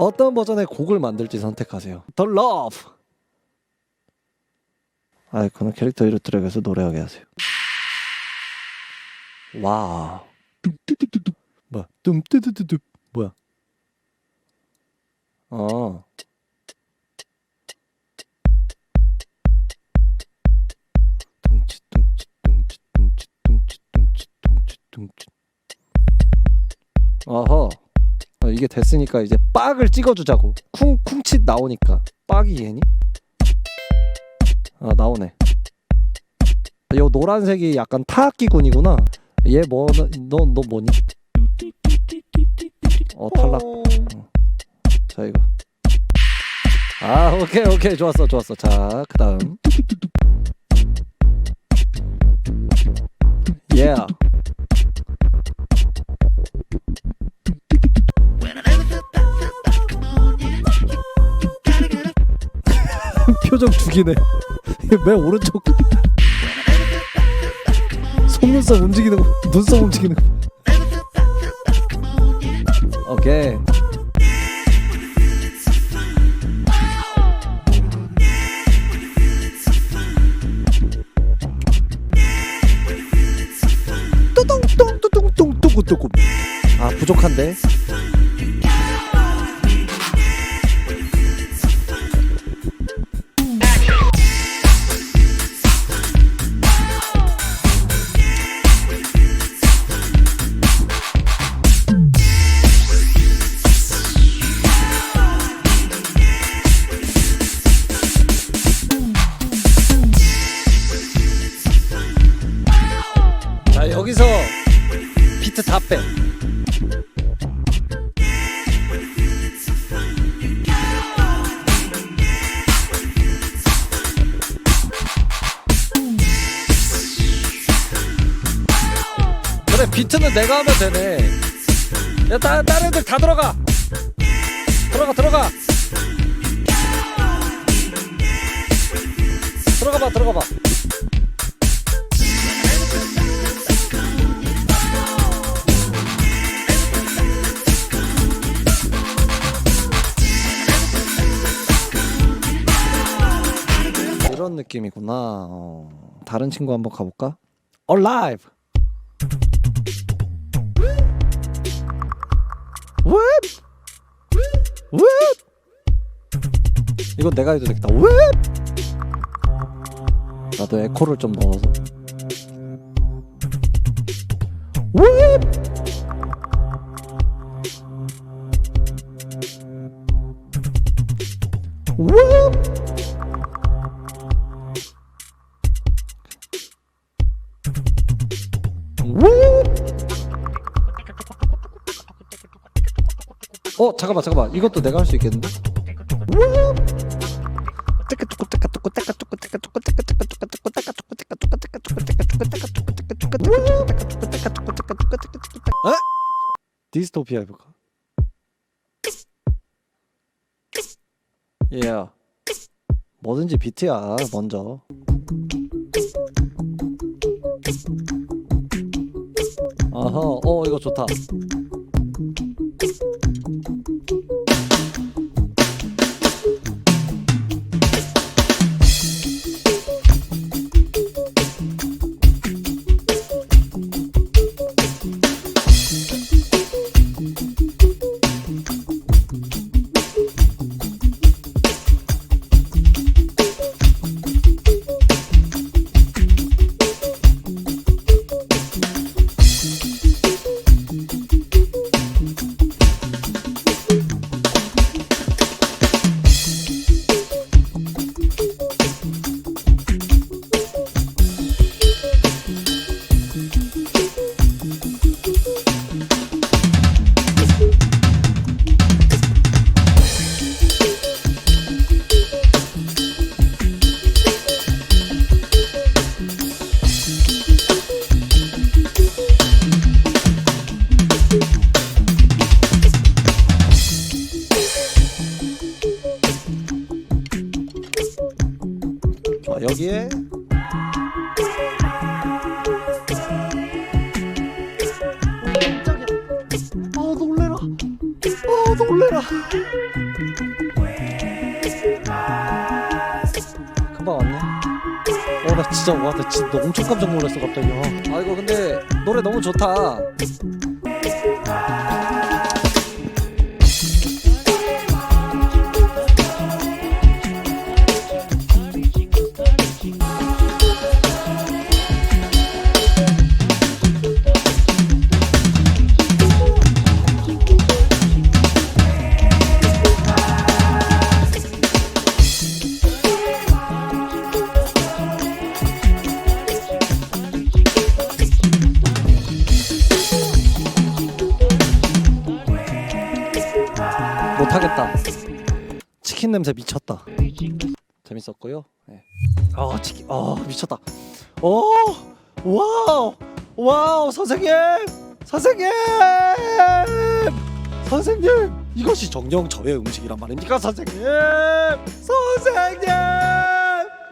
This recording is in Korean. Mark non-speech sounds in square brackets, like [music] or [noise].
어떤 버전의 곡을 만들지 선택하세요. The Love. 아이콘은 캐릭터 이름 트랙에서 노래하게 하세요. 와. 뭐야? 둠뚜뚜뚜뚜. 뭐야? 어. 어허. 어, 이게 됐으니까 이제 빡을 찍어주자고. 쿵 쿵칫 나오니까 빡이 얘니? 아 나오네. 요 노란색이 약간 타악기군이구나. 얘 뭐, 너, 너 뭐니? 어, 탈락. 자, 이거. 아, 오케이, 오케이. 좋았어, 좋았어. 자, 그 다음. 예. 표정 죽이네. [laughs] 맨 오른쪽. 속눈썹 움직이는 거, 눈썹 움직이는 거. 오케이. 뚜둥뚱뚜둥뚱뚜구뚜구. 아 부족한데. 자 여기서 비트 다 빼. 그래 비트는 내가 하면 되네. 야 다, 다른 애들 다 들어가. 들어가 들어가. 들어가 봐 들어가 봐. 느낌이구나. 어. 다른 친구 한번 가볼까? Alive. Whip. Whip. 이건 내가 해도 되겠다. Whip. 나도 에코를 좀 넣어서. Whip. Whip. 어 잠깐만 잠깐만 이것도 내가 할 수 있겠는데? 어? 디스토피아 해볼까? 예. Yeah. 뭐든지 비트야 먼저. 아하, 어 이거 좋다. 깜짝이야 아 놀래라. 아 놀래라. 금방 왔네. 어나 진짜 와나 진짜 엄청 깜짝 놀랐어 갑자기. 어. 아 이거 근데 노래 너무 좋다 못하겠다. 치킨 냄새 미쳤다. 재밌었고요. 네. 아 치킨 아 미쳤다. 오 와우 와우 선생님 선생님 선생님. 이것이 정령 저의 음식이란 말입니까 선생님? 선생님